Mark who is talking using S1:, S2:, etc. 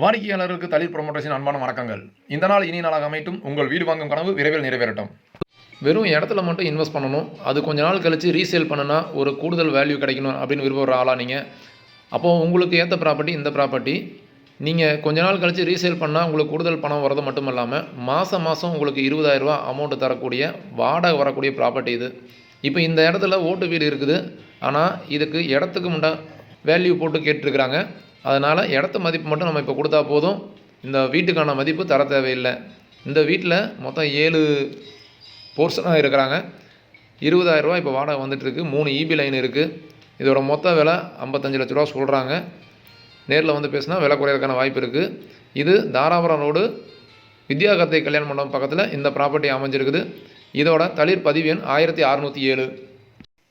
S1: வாடிக்கையாளருக்கு தலித் ப்ரொமோட்டர்ஸின் அன்பான வணக்கங்கள். இந்த நாள் இனி நாளாக அமைட்டும் உங்கள் வீடு வாங்கும் கனவு விரைவில் நிறைவேறட்டும். வெறும் இடத்துல மட்டும் இன்வெஸ்ட் பண்ணணும். அது கொஞ்ச நாள் கழித்து ரீசேல் பண்ணுனா ஒரு கூடுதல் வேல்யூ கிடைக்கணும் அப்படின்னு விரும்புகிற ஆளா நீங்கள் அப்போது உங்களுக்கு ஏற்ற ப்ராப்பர்ட்டி இந்த ப்ராப்பர்ட்டி நீங்கள் கொஞ்ச நாள் கழித்து ரீசேல் பண்ணால் உங்களுக்கு கூடுதல் பணம் வரது மட்டும் இல்லாமல் மாதம் மாதம் உங்களுக்கு இருபதாயிரரூவா அமௌண்ட்டு தரக்கூடிய வாடகை வரக்கூடிய ப்ராப்பர்ட்டி இது. இப்போ இந்த இடத்துல ஓட்டு வீடு இருக்குது. ஆனால் இதுக்கு இடத்துக்கு முண்டா வேல்யூ போட்டு கேட்டிருக்கிறாங்க. அதனால் இடத்த மதிப்பு மட்டும் நம்ம இப்போ கொடுத்தா போதும். இந்த வீட்டுக்கான மதிப்பு தர தேவையில்லை. இந்த வீட்டில் மொத்தம் ஏழு போர்ஷனாக இருக்கிறாங்க. இருபதாயிரரூவா இப்போ வாடகை வந்துட்டுருக்கு. மூணு இபி லைன் இருக்குது இதோட மொத்த விலை ஐம்பத்தஞ்சு லட்ச ரூபா சொல்கிறாங்க நேரில் வந்து பேசினா விலை குறையிறதுக்கான வாய்ப்பு இருக்குது இது தாராபுரம் ரோடு வித்யாகத்தை கல்யாண மண்டபம் பக்கத்தில் இந்த ப்ராப்பர்ட்டி அமைஞ்சிருக்குது. இதோட தளிர் பதிவு எண் ஆயிரத்தி அறநூற்றி ஏழு.